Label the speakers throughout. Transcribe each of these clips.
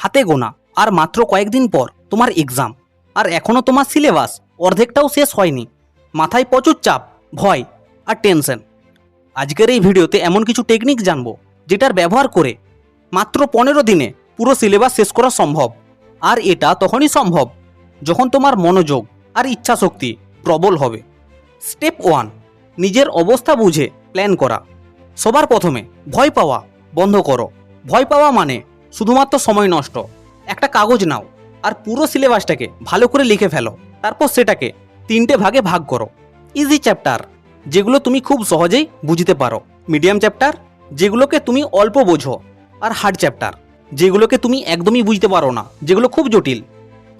Speaker 1: হাতে গোনা। আর মাত্র কয়েকদিন পর তোমার এক্সাম আর এখনও তোমার সিলেবাস অর্ধেকটাও শেষ হয়নি। মাথায় প্রচুর চাপ, ভয় আর টেনশন আজকের এই ভিডিওতে এমন কিছু টেকনিক জানব, যেটার ব্যবহার করে মাত্র পনেরো দিনে পুরো সিলেবাস শেষ করা সম্ভব। আর এটা তখনই সম্ভব যখন তোমার মনোযোগ আর ইচ্ছাশক্তি প্রবল হবে। স্টেপ ওয়ান নিজের অবস্থা বুঝে প্ল্যান করা। সবার প্রথমে ভয় পাওয়া বন্ধ করো। ভয় পাওয়া মানে শুধুমাত্র সময় নষ্ট। একটা কাগজ নাও, আর পুরো সিলেবাসটাকে ভালো করে লিখে ফেলো। তারপর সেটাকে তিনটে ভাগে ভাগ করো। ইজি চ্যাপ্টার যেগুলো তুমি খুব সহজেই বুঝতে পারো। মিডিয়াম চ্যাপ্টার যেগুলোকে তুমি অল্প বোঝো। আর হার্ড চ্যাপ্টার যেগুলোকে তুমি একদমই বুঝতে পারো না, যেগুলো খুব জটিল।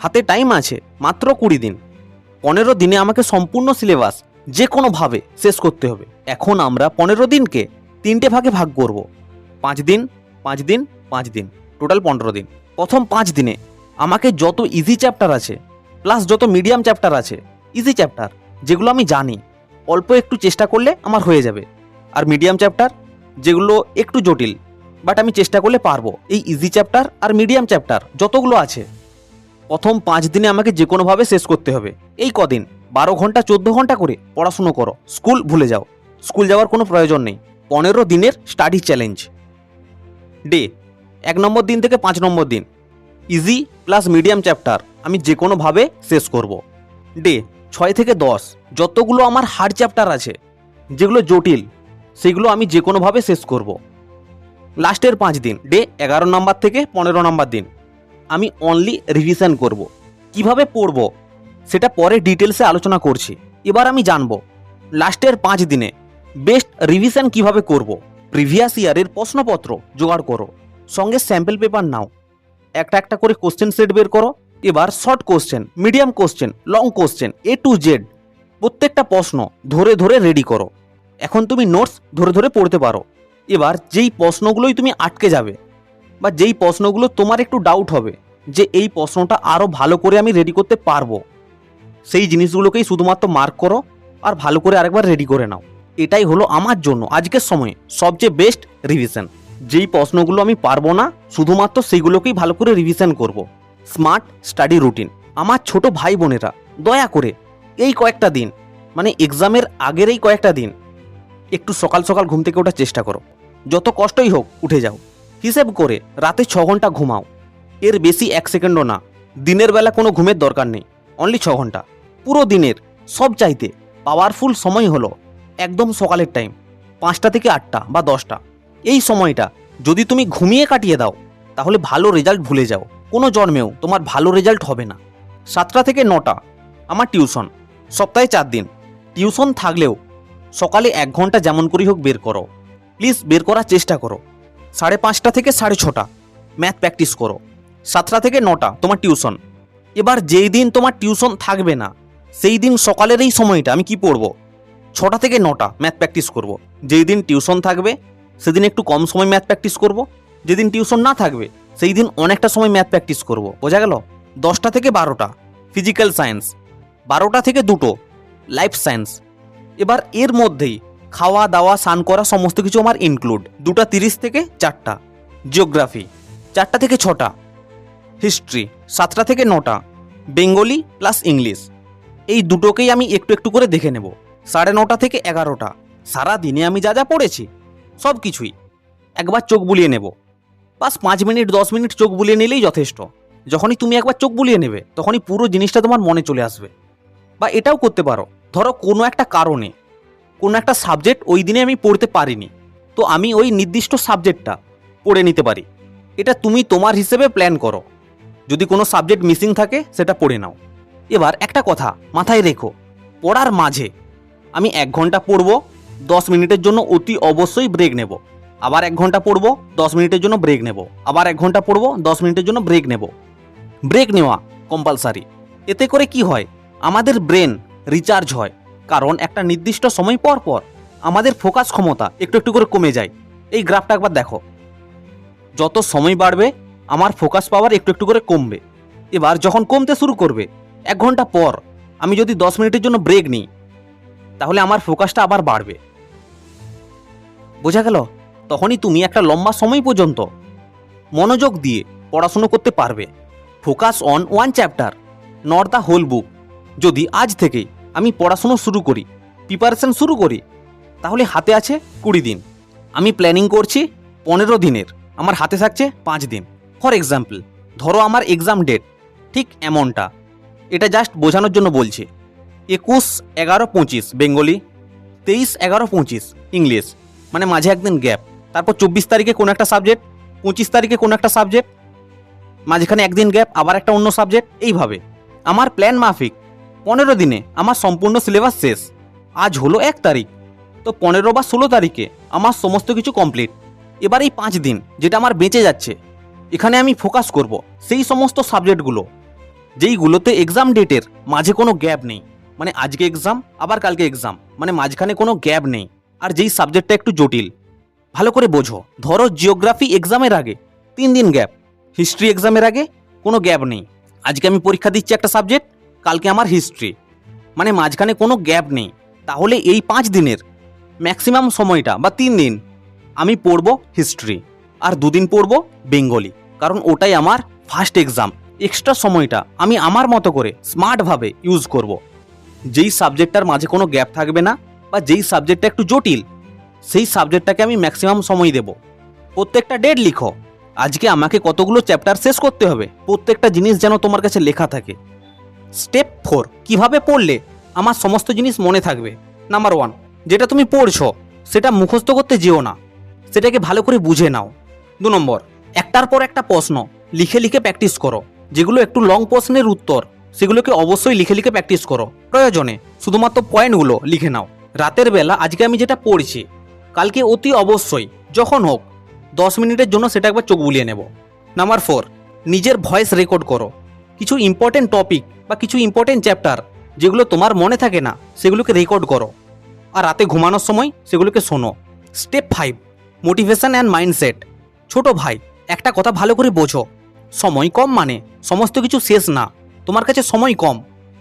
Speaker 1: হাতে টাইম আছে, মাত্র কুড়ি দিন। পনেরো দিনে আমাকে সম্পূর্ণ সিলেবাস যে কোনোভাবে শেষ করতে হবে। এখন আমরা পনেরো দিনকে তিনটে ভাগে ভাগ করব। পাঁচ দিন পাঁচ দিন পাঁচ দিন। টোটাল পনেরো দিন। প্রথম পাঁচ দিনে আমাকে যত ইজি চ্যাপ্টার আছে প্লাস যত মিডিয়াম চ্যাপ্টার আছে ইজি চ্যাপ্টার যেগুলো আমি জানি, অল্প একটু চেষ্টা করলে আমার হয়ে যাবে। আর মিডিয়াম চ্যাপ্টার যেগুলো একটু জটিল বাট আমি চেষ্টা করলে পারব। এই ইজি চ্যাপ্টার আর মিডিয়াম চ্যাপ্টার যতগুলো আছে, প্রথম পাঁচ দিনে আমাকে যে কোনোভাবে শেষ করতে হবে। এই কদিন, বারো ঘণ্টা, চোদ্দ ঘণ্টা করে পড়াশুনো করো, স্কুল ভুলে যাও। স্কুল যাওয়ার কোনো প্রয়োজন নেই। পনেরো দিনের স্টাডি চ্যালেঞ্জ ডে এক নম্বর দিন থেকে পাঁচ নম্বর দিন। ইজি প্লাস মিডিয়াম চ্যাপ্টার আমি যে কোনোভাবে শেষ করব। ডে ছয় থেকে দশ। যতগুলো আমার হার্ড চ্যাপ্টার আছে, যেগুলো জটিল, সেগুলো আমি যে কোনোভাবে শেষ করব। লাস্টের পাঁচ দিন। ডে এগারো নম্বর থেকে পনেরো নম্বর দিন। আমি অনলি রিভিশন করব। কীভাবে পড়ব, সেটা পরে ডিটেলসে আলোচনা করছি। এবার আমি জানব লাস্টের পাঁচ দিনে বেস্ট রিভিশন কীভাবে করব? প্রিভিয়াস ইয়ারের প্রশ্নপত্র জোগাড় করো। সঙ্গে স্যাম্পল পেপার নাও। একটা একটা করে কোশ্চেন সেট বের করো। এবার short question medium question long question A to Z প্রত্যেকটা প্রশ্ন ধরে ধরে রেডি করো। এখন তুমি নোটস ধরে ধরে পড়তে পারো। এবার যেই প্রশ্নগুলোই তুমি আটকে যাবে বা যেই প্রশ্নগুলো তোমার একটু ডাউট হবে, যে এই প্রশ্নটা আরও ভালো করে আমি রেডি করতে পারব, সেই জিনিসগুলোকেই শুধুমাত্র মার্ক করো আর ভালো করে আরেকবার রেডি করে নাও। এটাই হলো আমার জন্য আজকের সময়ে, সবচেয়ে বেস্ট রিভিশন যেই প্রশ্নগুলো আমি পারব না, শুধুমাত্র সেইগুলোকেই ভালো করে রিভিশন করব। স্মার্ট স্টাডি রুটিন আমার ছোট ভাই বোনেরা, দয়া করে, এই কয়েকটা দিন মানে এক্সামের আগের এই কয়েকটা দিন, একটু সকাল সকাল ঘুম থেকে ওঠার চেষ্টা করো। যত কষ্টই হোক, উঠে যাও। হিসেব করে রাতে ছ ঘণ্টা ঘুমাও। এর বেশি এক সেকেন্ডও না। দিনের বেলা কোনো ঘুমের দরকার নেই। অনলি ছ ঘণ্টা। পুরো দিনের, সব চাইতে পাওয়ারফুল সময় হলো একদম সকালের টাইম পাঁচটা থেকে আটটা বা দশটা। এই সময়টা যদি তুমি ঘুমিয়ে কাটিয়ে দাও, তাহলে ভালো রেজাল্ট ভুলে যাও। কোনো জন্মেও তোমার ভালো রেজাল্ট হবে না। সাতটা থেকে নটা, আমার টিউশন সপ্তাহে চার দিন। টিউশন থাকলেও সকালে এক ঘণ্টা যেমন করেই হোক বের করো। প্লিজ বের করার চেষ্টা করো। সাড়ে পাঁচটা থেকে সাড়ে ছটা ম্যাথ প্র্যাকটিস করো। সাতটা থেকে নটা, তোমার টিউশন এবার যেই দিন তোমার টিউশন থাকবে না, সেই দিন সকালের এই সময়টা আমি কি পড়ব? ছটা থেকে নটা ম্যাথ প্র্যাকটিস করব। যেই দিন টিউশন থাকবে সেদিন একটু কম সময় ম্যাথ প্র্যাকটিস করব। যেদিন টিউশন না থাকবে সেই দিন অনেকটা সময় ম্যাথ প্র্যাকটিস করব। বোঝা গেল? দশটা থেকে বারোটা ফিজিক্যাল সায়েন্স বারোটা থেকে দুটো লাইফ সায়েন্স এবার এর মধ্যেই খাওয়া, দাওয়া, স্নান করা সমস্ত কিছু আমার ইনক্লুড দুটা তিরিশ থেকে চারটা। জিওগ্রাফি চারটা থেকে ছটা। হিস্ট্রি সাতটা থেকে নটা। Bengali plus English. এই দুটোকেই আমি একটু একটু করে দেখে নেব। সাড়ে নটা থেকে এগারোটা। সারা দিনে আমি যা যা পড়েছি সব কিছুই। একবার চোখ বুলিয়ে নেব। বাস পাঁচ মিনিট, দশ মিনিট চোখ বুলিয়ে নিলেই যথেষ্ট। যখনই তুমি একবার চোখ বুলিয়ে নেবে, তখনই পুরো জিনিসটা তোমার মনে চলে আসবে। বা এটাও করতে পারো। ধরো কোনো একটা কারণে, কোনো একটা সাবজেক্ট ওই দিনে আমি পড়তে পারিনি। তো আমি ওই নির্দিষ্ট সাবজেক্টটা পড়ে নিতে পারি। এটা তুমি তোমার হিসেবে প্ল্যান করো। যদি কোনো সাবজেক্ট মিসিং থাকে, সেটা পড়ে নাও। এবার একটা কথা মাথায় রেখো। পড়ার মাঝে আমি এক ঘণ্টা পড়ব দশ মিনিটের জন্য অতি অবশ্যই ব্রেক নেব। আবার এক ঘণ্টা পড়ব, দশ মিনিটের জন্য ব্রেক নেব। আবার এক ঘণ্টা পড়ব, দশ মিনিটের জন্য ব্রেক নেব। ব্রেক নেওয়া কম্পালসারি এতে করে কি হয়? আমাদের ব্রেন রিচার্জ হয়, কারণ একটা নির্দিষ্ট সময় পর পর আমাদের ফোকাস ক্ষমতা একটু একটু করে কমে যায়। এই গ্রাফটা একবার দেখো। যত সময় বাড়বে, আমার ফোকাস পাওয়ার একটু একটু করে কমবে। এবার যখন কমতে শুরু করবে, এক ঘণ্টা পর আমি যদি দশ মিনিটের জন্য ব্রেক নিই, তাহলে আমার ফোকাসটা আবার বাড়বে। বোঝা গেল? তখনই তুমি একটা লম্বা সময় পর্যন্ত মনোযোগ দিয়ে পড়াশুনো করতে পারবে। Focus on one chapter not the whole book যদি আজ থেকে আমি পড়াশুনো শুরু করি প্রিপারেশন শুরু করি, তাহলে হাতে আছে কুড়ি দিন। আমি প্ল্যানিং করছি পনেরো দিনের। আমার হাতে থাকছে পাঁচ দিন। ফর এক্সাম্পল ধরো আমার এক্সাম ডেট ঠিক এমনটা। এটা জাস্ট বোঝানোর জন্য বলছি। একুশ এগারো পঁচিশ বেঙ্গলি তেইশ এগারো পঁচিশ ইংলিশ মানে মাঝে একদিন গ্যাপ। তারপর চব্বিশ তারিখে কোনো একটা সাবজেক্ট পঁচিশ তারিখে কোনো একটা সাবজেক্ট মাঝখানে একদিন গ্যাপ, আবার একটা অন্য সাবজেক্ট এইভাবে। আমার প্ল্যান মাফিক। পনেরো দিনে আমার সম্পূর্ণ সিলেবাস শেষ। আজ হলো এক তারিখ। তো পনেরো বা ষোলো তারিখে আমার সমস্ত কিছু কমপ্লিট এবার এই পাঁচ দিন যেটা আমার বেঁচে যাচ্ছে, এখানে আমি ফোকাস করব সেই সমস্ত সাবজেক্টগুলো যেইগুলোতে এক্সাম ডেটের মাঝে কোনো গ্যাপ নেই। মানে আজকে এক্সাম আবার কালকে এক্সাম মানে মাঝখানে কোনো গ্যাপ নেই। আর যেই সাবজেক্টটা একটু জটিল, ভালো করে বোঝো। ধরো জিওগ্রাফি এক্সামের আগে তিন দিন গ্যাপ হিস্ট্রি এক্সামের আগে কোনো গ্যাপ নেই। আজকে আমি পরীক্ষা দিচ্ছি একটা সাবজেক্ট কালকে আমার হিস্ট্রি মানে মাঝখানে কোনো গ্যাপ নেই। তাহলে এই পাঁচ দিনের ম্যাক্সিমাম সময়টা বা তিন দিন আমি পড়ব হিস্ট্রি আর দুদিন পড়ব বেঙ্গলি কারণ ওটাই আমার ফার্স্ট এক্সাম এক্সট্রা সময়টা আমি আমার মতো করে স্মার্টভাবে ইউজ করব। যেই সাবজেক্টটার মাঝে কোনো গ্যাপ থাকবে না বা যেই সাবজেক্টটা একটু জটিল, সেই সাবজেক্টটাকে আমি ম্যাক্সিমাম সময় দেব। প্রত্যেকটা ডেট লিখো। আজকে আমাকে কতগুলো চ্যাপ্টার শেষ করতে হবে? প্রত্যেকটা জিনিস যেন তোমার কাছে লেখা থাকে। স্টেপ ফোর কীভাবে পড়লে আমার সমস্ত জিনিস মনে থাকবে? নাম্বার ওয়ান যেটা তুমি পড়ছো, সেটা মুখস্থ করতে যেও না। সেটাকে ভালো করে বুঝে নাও। দু নম্বর, একটার পর একটা প্রশ্ন, লিখে লিখে প্র্যাকটিস করো। যেগুলো একটু লং প্রশ্নের উত্তর, সেগুলোকে অবশ্যই লিখে লিখে প্র্যাকটিস করো। প্রয়োজনে শুধুমাত্র পয়েন্টগুলো লিখে নাও। রাতের বেলা আজকে আমি যেটা পড়ছি, কালকে অতি অবশ্যই, যখন হোক, দশ মিনিটের জন্য সেটা একবার চোখ বুলিয়ে নেব। নাম্বার ফোর নিজের ভয়েস রেকর্ড করো। কিছু ইম্পর্টেন্ট টপিক বা কিছু ইম্পর্টেন্ট চ্যাপ্টার যেগুলো তোমার মনে থাকে না, সেগুলোকে রেকর্ড করো। আর রাতে ঘুমানোর সময় সেগুলোকে শোনো। Step five motivation and mindset ছোট ভাই, একটা কথা ভালো করে বোঝো। সময় কম মানে সমস্ত কিছু শেষ না, তোমার কাছে সময় কম।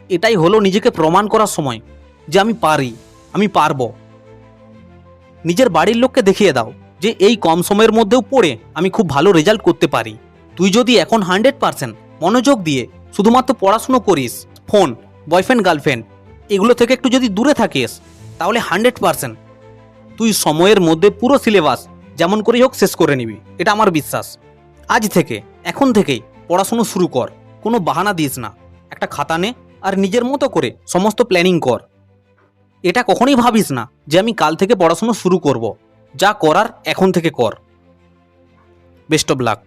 Speaker 1: এটাই হলো নিজেকে প্রমাণ করার সময় যে আমি পারি। আমি পারব। নিজের বাড়ির লোককে দেখিয়ে দাও যে এই কম সময়ের মধ্যেও পড়ে আমি খুব ভালো রেজাল্ট করতে পারি। তুই যদি এখন হান্ড্রেড পার্সেন্ট মনোযোগ দিয়ে শুধুমাত্র পড়াশুনো করিস ফোন বয়ফ্রেন্ড গার্লফ্রেন্ড এগুলো থেকে একটু যদি দূরে থাকিস, তাহলে হান্ড্রেড পার্সেন্ট তুই সময়ের মধ্যে পুরো সিলেবাস যেমন করেই হোক শেষ করে নিবি। এটা আমার বিশ্বাস। আজ থেকে, এখন থেকেই পড়াশুনো শুরু কর। কোনো বাহানা দিস না। একটা খাতা নে আর নিজের মতো করে সমস্ত প্ল্যানিং কর। এটা কখনোই ভাবিস না যে আমি কাল থেকে পড়াশুনো শুরু করব। যা করার এখন থেকে কর। Best of luck.